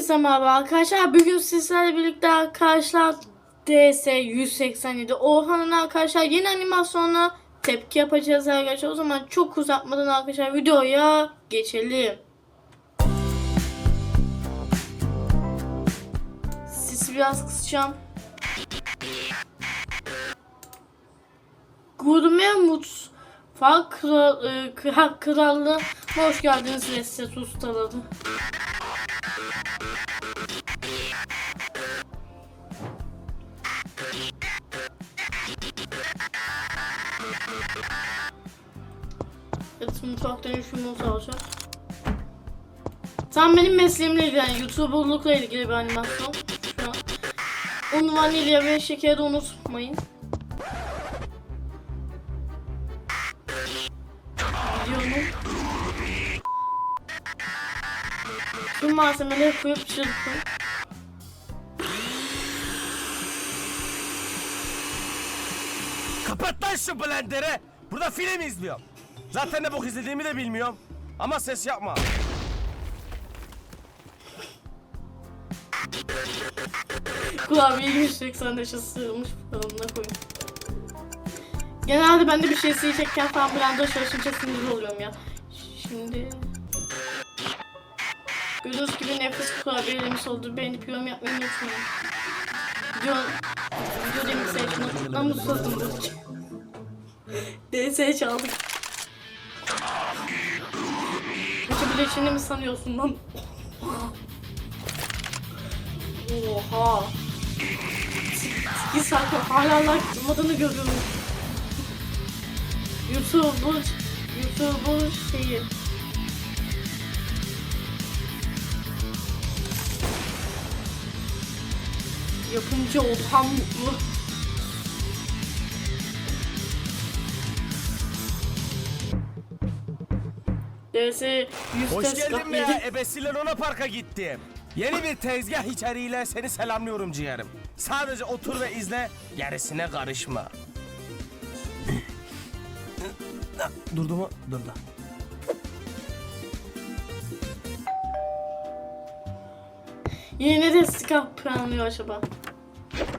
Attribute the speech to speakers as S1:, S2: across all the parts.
S1: Hepinize merhaba arkadaşlar. Bugün sizlerle birlikte arkadaşlar DS 187 Orhan'ın arkadaşlar yeni animasyonuna tepki yapacağız arkadaşlar. O zaman çok uzatmadan arkadaşlar videoya geçelim. Sesi biraz kısacağım. Gurme Mutfak e, Kral, Krallığı hoş geldiniz Lezzet Ustaları. Üç yumurta alacağız. Tam benim mesleğimle ilgili, yani YouTuber'lukla ilgili bir animasyon. Un, vanilya ve şekeri unutmayın. Videonun tüm malzemeleri koyup çırpın.
S2: Kapat lan şu blenderi. Burada film izliyorum. Zaten ne bok izlediğimi de bilmiyorum. Ama ses yapma.
S1: Klavyeyi 180 yaşa sığmış falına koyun. Genelde ben de bir şey silecekken falan bir anda şaşınca sinirli oluyorum ya. Şimdi... Gördüğünüz gibi nefes kurabiyelerimiz oldu. Beğenip yorum yapmayı unutmayın. Video... Video demin seçtim. Ben mutsuzum bu. DS çaldık. Uçabileceğini mi sanıyorsun lan? Oha. 8 saat hala like durmadığını görüyorum. YouTuber, YouTuber şeyi. Yapımcı Orhan Mutlu. DS 100
S2: Hoş geldin be. Ebesiyle Luna Park'a gittim. Yeni bir tezgah içeriğiyle seni selamlıyorum ciğerim. Sadece otur ve izle, gerisine karışma. Durdu mu? Durdu.
S1: Yeni de skap planlıyor acaba.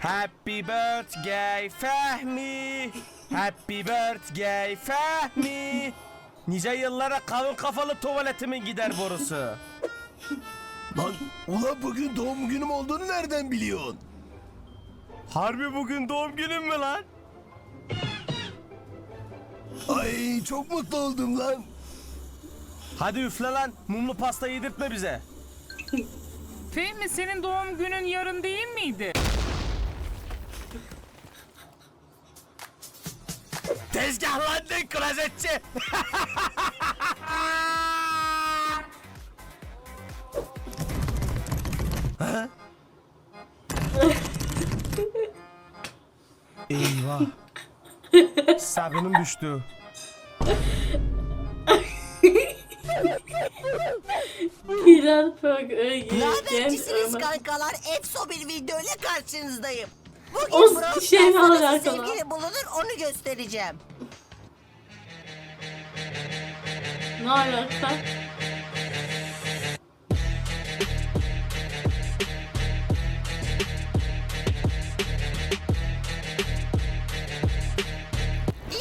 S2: Happy birthday Fehmi. Happy birthday Fehmi. Nice yıllara kalın kafalı tuvaletimin gider borusu.
S3: Lan ulan bugün doğum günüm olduğunu nereden biliyorsun?
S2: Harbi bugün doğum günüm mü lan?
S3: Ay çok mutlu oldum lan.
S2: Hadi üfle lan. Mumlu pasta yedirtme bize.
S4: Fehmi senin doğum günün yarın değil miydi?
S2: Tezgahlandın klozetçi. Ha? Eyvah. Sabunum düştü.
S1: Hilal Pörg Öge
S5: Nabercisiniz kankalar? Efso bir video ile karşınızdayım. Bugün
S1: O
S5: Brawl
S1: şeyle
S5: Stars'ta nasıl
S1: alakalı.
S5: sevgili bulunur onu göstereceğim.
S1: Ne alaka?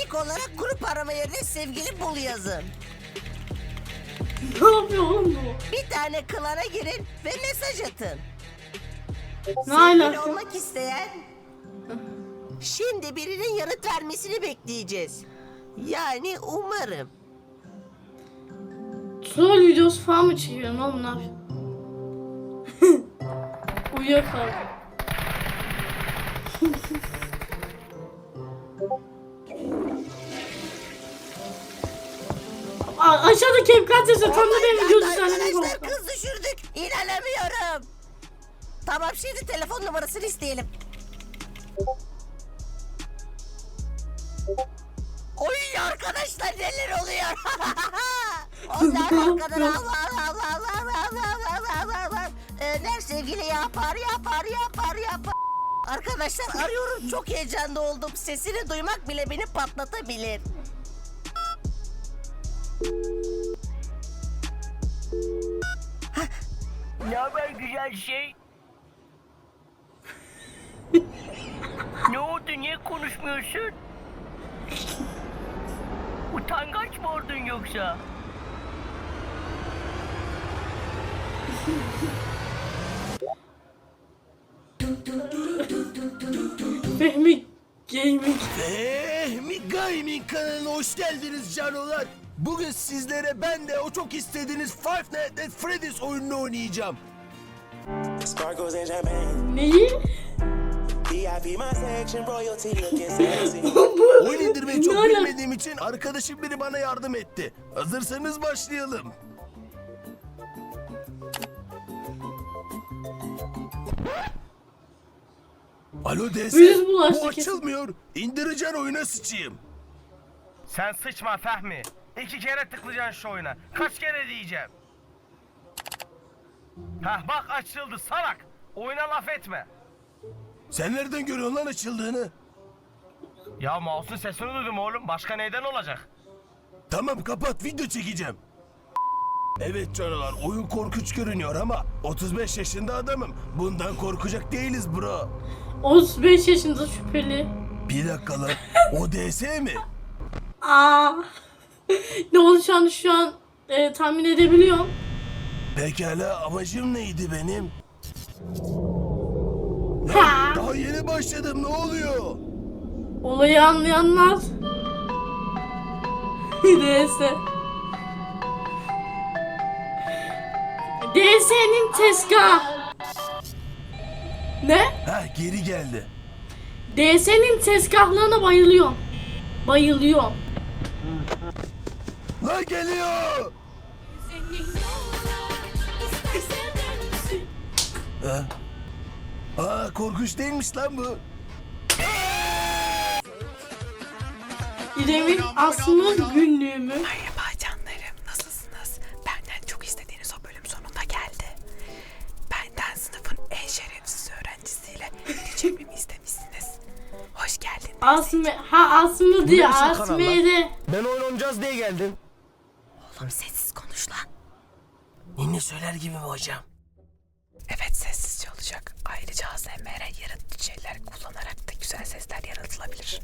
S5: İlk olarak grup arama yerine sevgili bul yazın.
S1: Ne yapıyor oğlum bu?
S5: Bir tane klana girin ve mesaj atın.
S1: Ne
S5: Sevgili
S1: alaka?
S5: olmak isteyen... Şimdi birinin yanıt vermesini bekleyeceğiz. Yani umarım.
S1: Troll videosu falan mı çekiyorsun oğlum ne yapıyorsun? Uyuyakaldım. Aşağıda Kevkat yazıyor. Tam da benim video düzenlemem
S5: Arkadaşlar kız düşürdük. İnanamıyorum. Tamam şimdi telefon numarasını isteyelim. Oy arkadaşlar neler oluyor? Onlar arkadan Allah Allah Allah Allah Allah Allah Allah Allah Öner sevgili yapar yapar yapar yapar. Arkadaşlar arıyorum çok heyecanlı oldum. Sesini duymak bile beni patlatabilir.
S6: Ne haber güzel güzel şey? ne oldu niye konuşmuyorsun? Utangaç mı oldun yoksa?
S1: Fehmi Gaming.
S3: Fehmi Gaming kanalına hoş geldiniz canolar. Bugün sizlere ben de o çok istediğiniz Five Nights at Freddy's oyununu oynayacağım.
S1: Neyi?
S3: Oyun indirmeyi çok
S1: Ne alaka?
S3: bilmediğim için arkadaşım biri bana yardım etti. Hazırsanız başlayalım. Alo DS,
S1: Virüs bulaştı
S3: bu
S1: kesin.
S3: açılmıyor. İndireceğin oyuna sıçayım.
S7: Sen sıçma Fehmi. İki kere tıklayacaksın şu oyuna. Kaç kere diyeceğim? Hah bak açıldı salak. Oyuna laf etme.
S3: Sen nereden görüyorsun lan açıldığını?
S7: Ya mouse'un sesini duydum oğlum. Başka neyden olacak?
S3: Tamam kapat video çekeceğim. Evet canalar oyun korkunç görünüyor ama 35 yaşında adamım. Bundan korkacak değiliz bro.
S1: 35 yaşında şüpheli.
S3: Bir dakika lan o DS mi?
S1: Aa. ne olacağını şu an e, tahmin edebiliyorum.
S3: Pekala amacım neydi benim?
S1: Ha.
S3: Daha yeni başladım ne oluyor?
S1: Olayı anlayanlar. DS. DS'nin tezgah. Ne?
S3: Heh geri geldi.
S1: DS'nin tezgahlığına bayılıyorum. Bayılıyorum.
S3: Lan geliyor. Ha? Aa korkunç değilmiş lan bu.
S1: İrem'in aslında günlüğü mü?
S8: Merhaba canlarım, nasılsınız? Benden çok istediğiniz o bölüm sonunda geldi. Benden sınıfın en şerefsiz öğrencisiyle çekmemi istemişsiniz. Hoş geldin.
S1: Asme, ha Aslı diye? Asme'de.
S7: Ben oyun oynayacağız diye geldim.
S8: Oğlum sessiz konuş lan.
S3: Ninni söyler gibi mi hocam?
S8: Evet sessizce olacak. Ayrıca ASMR yaratıcı şeyler kullanarak da güzel sesler yaratılabilir.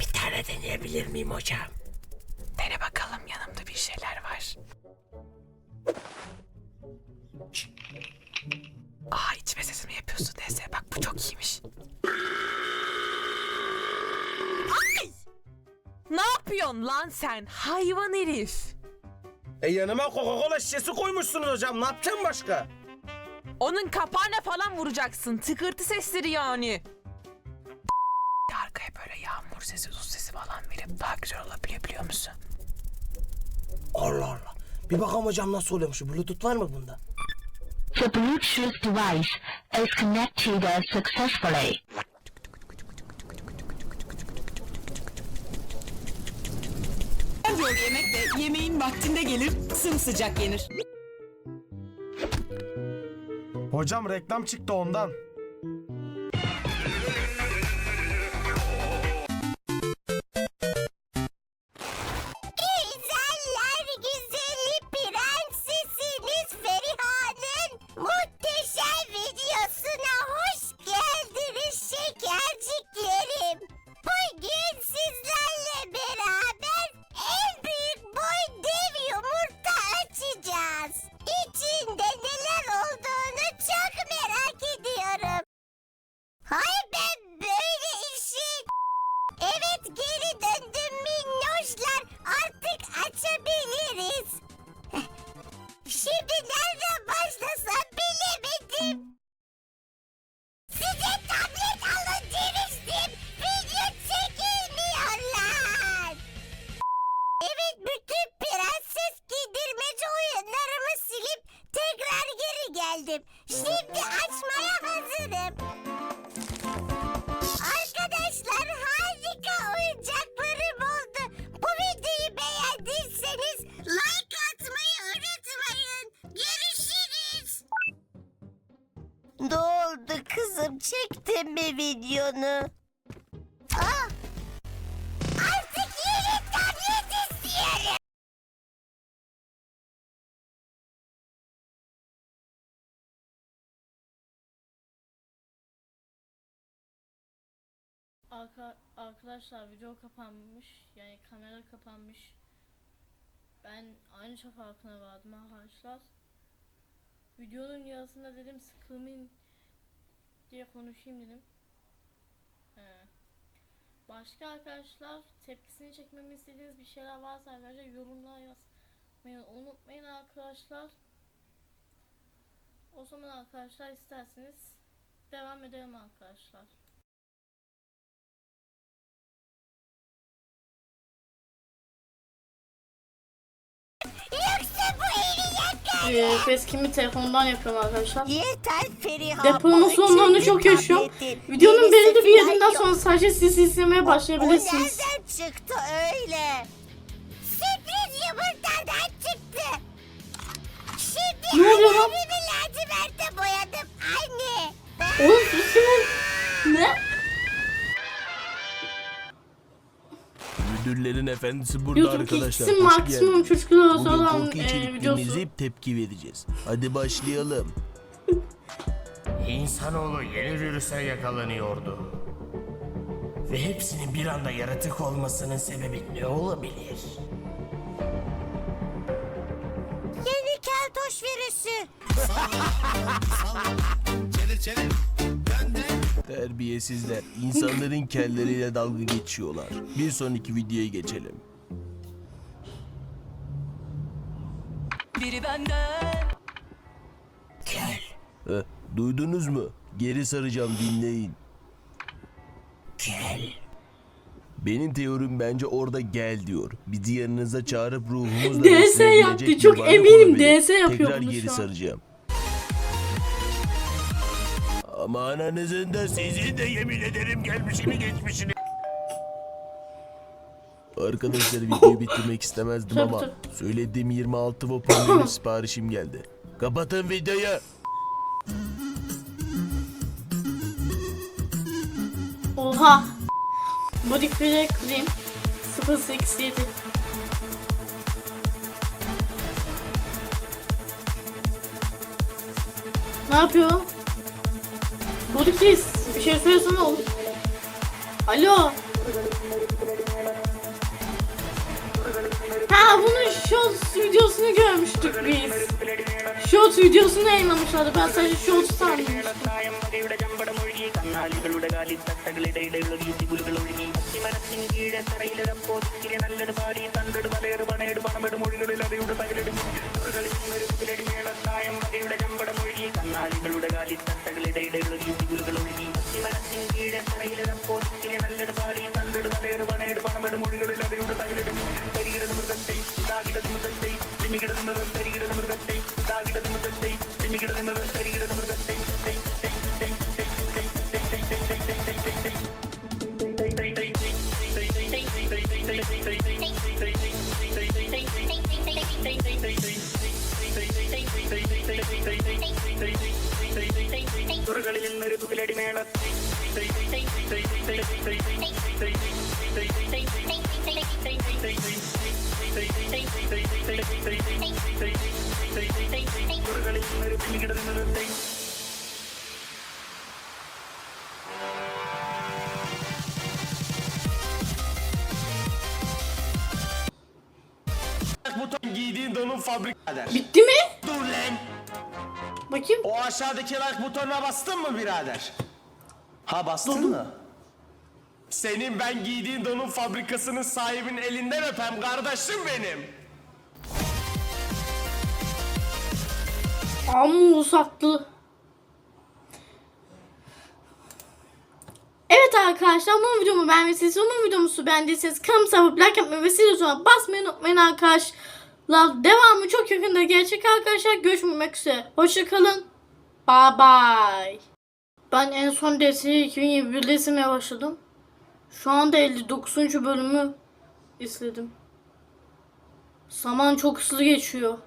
S3: Bir tane deneyebilir miyim hocam?
S8: Dene bakalım yanımda bir şeyler var. Aa içme sesimi yapıyorsun DS. Bak bu çok iyiymiş. Ay! Ne yapıyorsun lan sen hayvan herif?
S7: E yanıma Coca-Cola şişesi koymuşsunuz hocam. Ne yapacağım başka?
S8: Onun kapağına falan vuracaksın. Tıkırtı sesleri yani. Arkaya böyle yağmur sesi, su sesi falan verip daha güzel olabiliyor biliyor musun?
S2: Allah Allah. Bir bakalım hocam nasıl oluyormuş. Bluetooth var mı bunda?
S9: The Bluetooth device is connected successfully.
S10: Yol yemek de yemeğin vaktinde gelir, sımsıcak yenir.
S7: Hocam reklam çıktı ondan.
S5: bakalım çektim mi videonu? Ah! Artık yeni tablet istiyorum.
S1: Arkadaşlar video kapanmış. Yani kamera kapanmış. Ben aynı şey farkına vardım arkadaşlar. Videonun yarısında dedim sıkılmayın diye konuşayım dedim. He. Başka arkadaşlar tepkisini çekmemi istediğiniz bir şeyler varsa arkadaşlar yorumlara yazmayı unutmayın arkadaşlar. O zaman arkadaşlar isterseniz devam edelim arkadaşlar.
S5: Yoksa bu
S1: Ee, Facecam'i telefondan yapıyorum arkadaşlar.
S5: Yeter Feriha.
S1: Depolama sorunlarını çok yaşıyorum. Videonun belirli bir yerinden sonra sadece siz izlemeye
S5: O
S1: başlayabilirsiniz.
S5: nereden çıktı öyle? Sürpriz yumurtadan çıktı. Şimdi
S1: Ne oluyor lan?
S5: ayarını laciverte boyadım anne.
S1: Oğlum Facecam'in... Ne?
S3: Müdürlerin efendisi burada
S1: YouTube
S3: arkadaşlar. Hoş
S1: maksimum
S3: geldiniz.
S1: çocuklara
S3: Bugün
S1: olan
S3: korku
S1: e,
S3: içeriklerini
S1: videosu.
S3: izleyip tepki vereceğiz. Hadi başlayalım.
S2: İnsanoğlu yeni virüse yakalanıyordu. Ve hepsinin bir anda yaratık olmasının sebebi ne olabilir?
S5: Yeni keltoş virüsü.
S3: Terbiyesizler. insanların kelleriyle dalga geçiyorlar. Bir sonraki videoya geçelim.
S10: Biri benden.
S3: Heh, duydunuz mu? Geri saracağım dinleyin. Benim teorim bence orada gel diyor. Bizi yanınıza çağırıp ruhumuzla
S1: DS
S3: besleyebilecek
S1: yaptı.
S3: bir
S1: Çok
S3: varlık
S1: eminim
S3: olabilir.
S1: DS yapıyor
S3: Tekrar
S1: bunu
S3: geri
S1: şu an.
S3: saracağım. Ama ananızın da sizin de yemin ederim gelmişini geçmişini. Arkadaşlar videoyu bitirmek istemezdim ama söylediğim 26 Vopon siparişim geldi. Kapatın videoyu.
S1: Oha. Clear Clean 087 Ne yapıyor? Clear bir şey söylesene oğlum. Alo. Ha bunun shorts videosunu görmüştük biz. Shorts videosunu yayınlamışlardı. Ben sadece shorts sanmıştım.
S11: കോച്ചിലെ നല്ലൊരു പാടി നല്ലൊരു നല്ലൊരു പണയുടെ പണമെടും മൊഴികളിൽ അവയുടെ തകിടും തരികിടത് മൃഗത്തെ ഇതാകിടത് മൃഗത്തെ തിമികിടത് മൃഗം തരികിടത് മൃഗത്തെ ഇതാകിടത് മൃഗത്തെ തിമികിടത് മൃഗം തരികിടത് മൃഗത്തെ ുകളിൽ നിന്നൊരു തുകിലടിമേളത്തെ
S2: Buton giydiğin donun fabrik...
S1: Bitti mi?
S2: Dur lan!
S1: Bakayım.
S2: O aşağıdaki like butonuna bastın mı birader? Ha bastın mı? Senin ben giydiğin donun fabrikasının sahibinin elinden öpem kardeşim benim.
S1: Amma uzattı. Evet arkadaşlar bu videomu beğendiyseniz bu videomuzu beğendiyseniz kanalımıza abone like yapmayı ve zil tuşuna basmayı unutmayın arkadaşlar. Devamı çok yakında gelecek arkadaşlar. Görüşmek üzere. Hoşçakalın. Bye bye. Ben en son DS'yi 2021'de izlemeye başladım. Şu anda 59. bölümü izledim. Zaman çok hızlı geçiyor.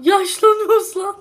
S1: Yaşlanıyoruz lan.